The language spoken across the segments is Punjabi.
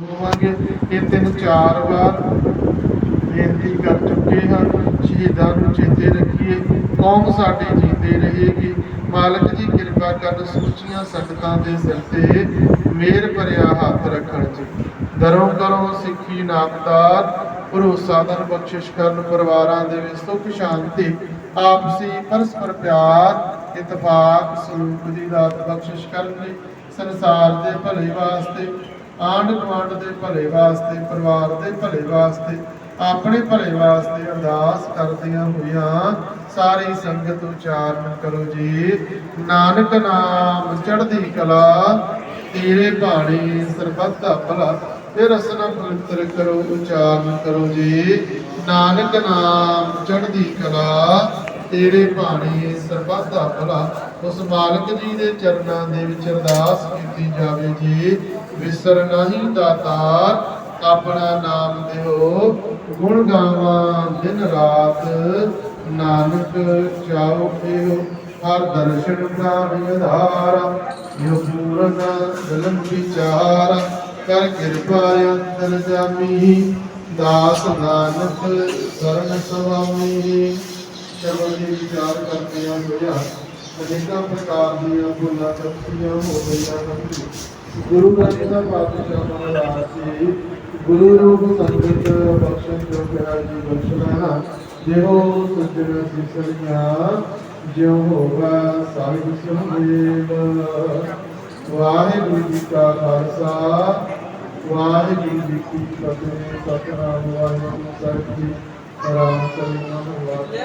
ਹੋਵਾਂਗੇ। ਇਹ ਤਿੰਨ ਚਾਰ ਵਾਰ ਬੇਨਤੀ ਕਰ ਚੁੱਕੇ ਹਾਂ, ਸ਼ਹੀਦਾਂ ਨੂੰ ਚੇਤੇ ਰੱਖੀਏ। ਕੌਮ ਸਾਡੀ ਜੀਂਦੇ ਰਹੇਗੀ। ਮਾਲਕ ਜੀ, ਕਿਰਪਾ ਕਰਨ ਸੁੱਚੀਆਂ ਸੰਗਤਾਂ ਦੇ ਸਿਰ ਤੇ ਮੇਰ ਭਰਿਆ ਹੱਥ ਰੱਖਣ ਜੀ। ਦਰੋਂ ਕਰੋ ਸਿੱਖੀ ਨਾਮਦਾਰ ਭਰੋਸਾ ਦਰ ਬਖਸ਼ਿਸ਼ ਕਰਨ ਪਰਿਵਾਰਾਂ ਦੇ ਵਿੱਚ ਸੁਖ ਸ਼ਾਂਤੀ, ਆਪਸੀ ਪਰਸਪਰ ਪਿਆਰ, ਇਤਫਾਕ, ਸਲੂਕ ਦੀ ਦਾਤ ਬਖਸ਼ਿਸ਼ ਕਰਨ ਲਈ ਸੰਸਾਰ ਦੇ ਭਲੇ ਵਾਸਤੇ ਆਂਢ ਗੁਆਂਢ ਦੇ ਭਲੇ ਵਾਸਤੇ, ਪਰਿਵਾਰ ਦੇ ਭਲੇ ਵਾਸਤੇ, ਆਪਣੇ ਭਲੇ ਵਾਸਤੇ ਅਰਦਾਸ ਕਰਦਿਆਂ ਹੋਇਆਂ ਸਾਰੀ ਸੰਗਤ ਉਚਾਰਨ ਕਰੋ ਜੀ। ਨਾਨਕ ਨਾਮ ਚੜ੍ਹਦੀ ਕਲਾ, ਤੇਰੇ ਬਾਣੀ ਸਰਬੱਤ ਦਾ ਭਲਾ। ਫਿਰ ਰਸਨਾ ਪਵਿੱਤਰ ਕਰੋ, ਉਚਾਰਨ ਕਰੋ ਜੀ। ਨਾਨਕ ਨਾਮ ਚੜ੍ਹਦੀ ਕਲਾ, ਤੇਰੇ ਬਾਣੀ ਸਰਬੱਤ ਦਾ ਭਲਾ। ਉਸ ਮਾਲਕ ਜੀ ਦੇ ਚਰਨਾਂ ਦੇ ਵਿੱਚ ਅਰਦਾਸ ਕੀਤੀ ਜਾਵੇ ਜੀ। ਵਿਸਰ ਨਹੀਂ ਦਾਤਾਰ, ਆਪਣਾ ਨਾਮ ਦਿਓ। ਗੁਣ ਗਾਵਾਂ ਦਿਨ ਰਾਤ, ਨਾਨਕ ਚਾਉ ਪਿਓ ਹਰ ਦਰਸ਼ਨ ਪ੍ਰਾਨ ਆਧਾਰ ਜੋ ਪੂਰਨ ਜਲਨ ਵਿਚਾਰ ਕਰ ਕਿਰਪਾ ਅੰਤਰ ਜਾਮੀ, ਦਾਸ ਨਾਨਕ ਸਰਨ ਸੁਆਮੀ ਚਲੋ ਜੀ, ਵਿਚਾਰ ਕਰਦੇ ਹਾਂ ਹੋਇਆ ਅਨੇਕਾਂ ਪ੍ਰਕਾਰ ਦੀਆਂ ਭੁੱਲਾਂ ਸ਼ਕਤੀਆਂ ਹੋ ਗਈਆਂ ਹਨ। ਗੁਰੂ ਗ੍ਰੰਥ ਸਾਹਿਬ ਪਾਤਸ਼ਾਹ ਮਹਾਰਾਜ ਜੀ ਗੁਰੂ ਰੂਪ ਸੰਗਤ ਬਖਸ਼ਣ ਜੋ ਪਿਆਰ ਜੀ ਬਖਸ਼ਣਾ ਜਿਹੋ ਸੱਜਣ ਸਿਸਰੀਆਂ, ਜਿਉ ਹੋਵਾ ਸਾਹਿਬ ਸੁਹੇਲ ਵਾਹਿਗੁਰੂ ਜੀ ਕਾ ਖਾਲਸਾ, ਵਾਹਿਗੁਰੂ ਜੀ ਕੀ ਫਤਿਹ। ਸਤਨਾਮ ਵਾਹਿਗੁਰੂ ਸਾਹਿਬ ਜੀ ਰਾਮ ਸਤਨਾਮ ਵਾਹਿਗੁਰੂ ਵਾਜੇ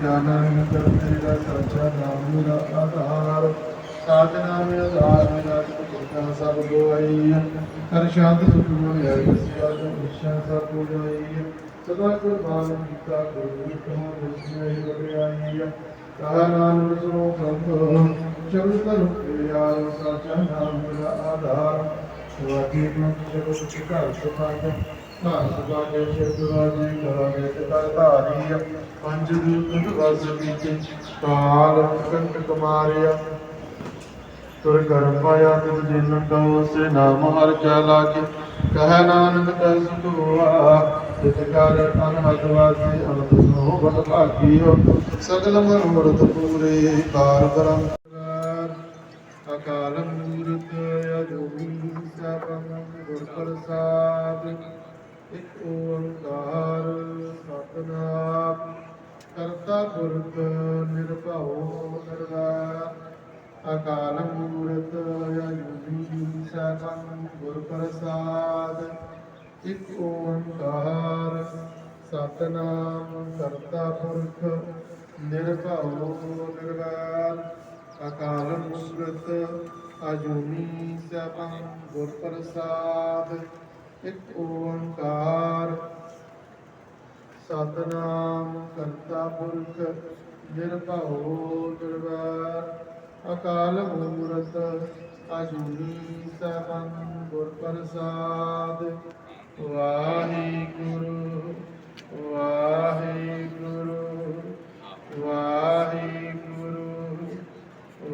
ਕਹਿਣਾ ਸੱਚੀ ਕਰਤੇ ਦਾ ਸੱਚਾ ਨਾਮ ਮੇਰਾ ਆਧਾਰ ਸਾਧ ਨਾਮ ਆਧਾਰ ਮੇਰਾ ਸੁਖਾ ਸਭ ਗੋਈ ਹਰ ਸ਼ਾਂਤ ਸੁਖ ਮਨ ਹੈ ਸਿਆ ਜੋ ਸਭ ਗੋਈ ਸਦਾ ਕੁਰਬਾਨ ਕੀਤਾ ਗੁਰੂ ਕਹਾਂ ਵਿਸ਼ੇ ਵਡਿਆਈ ਕਹਾ ਨਾਮ ਸੁਨੋ ਸੰਤ ਸ਼ਬਦ ਤਨ ਪ੍ਰਿਆ ਸੱਚਾ ਨਾਮ ਮੇਰਾ ਆਧਾਰ। ਵਾਜੀ ਨੂੰ ਜਗਤ ਚਿਕਾਰ ਸੁਖਾਇਆ ਧੰਨ ਸੁਭਾਗੇ ਸ਼ਿਵਰਾਜੀ ਕਰਾਗੇ ਪਿਤਾ ਧਾਰੀ ਪੰਜ ਦੂਤ ਵਸ ਵਿੱਚ ਕਾਲ ਕੰਟ ਕੁਮਾਰਿਆ ਤੁਰ ਕਰ ਪਾਇਆ ਤਿਸ ਜਿਨ ਕਉ ਸੇ ਨਾਮ ਹਰ ਕੈ ਲਾਗੇ। ਕਹਿ ਨਾਨਕ ਤੈ ਸੁਖਵਾ ਤਿਤ ਕਰ ਤਨ ਹਤ ਅਨੰਦ ਸੋ ਬਲ ਭਾਗੀਓ। ਸਗਲ ਮਨੋਰਥ ਪੂਰੇ ਕਾਰ ਬਰਮ ਅਕਾਲ ਮੂਰਤ ਅਜੂਨੀ ਸਭੰ ਗੁਰ ਪ੍ਰਸਾਦ। ਇਕ ਓੰਕਾਰ ਸਤਨਾਮ। ਕਰਤਾ ਪੁਰਖ ਨਿਰਭਉ ਨਿਰਵੈਰ ਅਕਾਲ ਮੂਰਤ ਅਜੂਨੀ ਸਭੰ ਗੁਰ ਪ੍ਰਸਾਦ ਇੱਕ ਓੰਕਾਰ ਸਤਨਾਮ ਕਰਤਾ ਪੁਰਖ ਨਿਰਭਉ ਨਿਰਵੈਰ ਅਕਾਲ ਮੂਰਤ ਅਜੂਨੀ ਸਭੰ ਗੁਰ ਪ੍ਰਸਾਦ ਇੱਕ ਓੰਕਾਰ ਸਤਨਾਮ ਕਰਤਾ ਪੁਰਖ ਨਿਰਭਉ ਨਿਰਵੈਰ ਅਕਾਲ ਮੂਰਤ ਅਜੂਨੀ ਸਭੰ ਗੁਰ ਪ੍ਰਸਾਦ। ਵਾਹਿਗੁਰੂ ਵਾਹਿਗੁਰੂ ਵਾਹਿਗੁਰੂ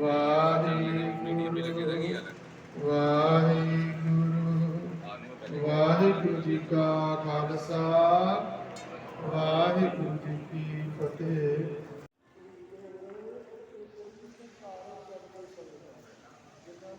ਵਾਹਿਗੁਰੂ ਵਾਹਿਗੁਰੂ। ਵਾਹਿਗੁਰੂ ਜੀ ਕਾ ਖਾਲਸਾ।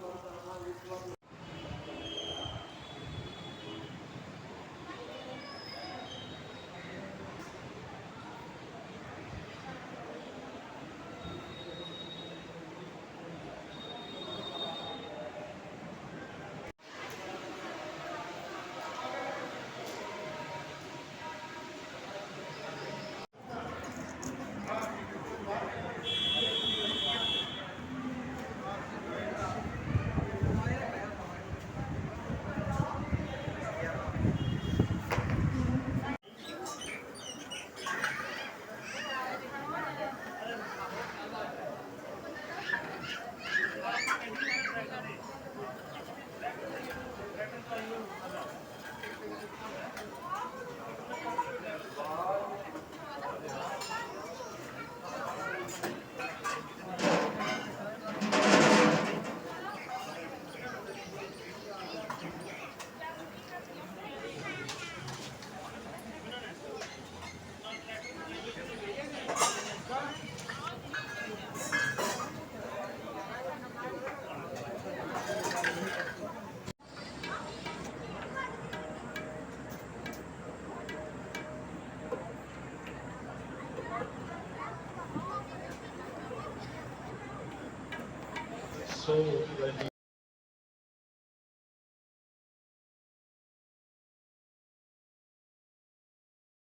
Gracias. sou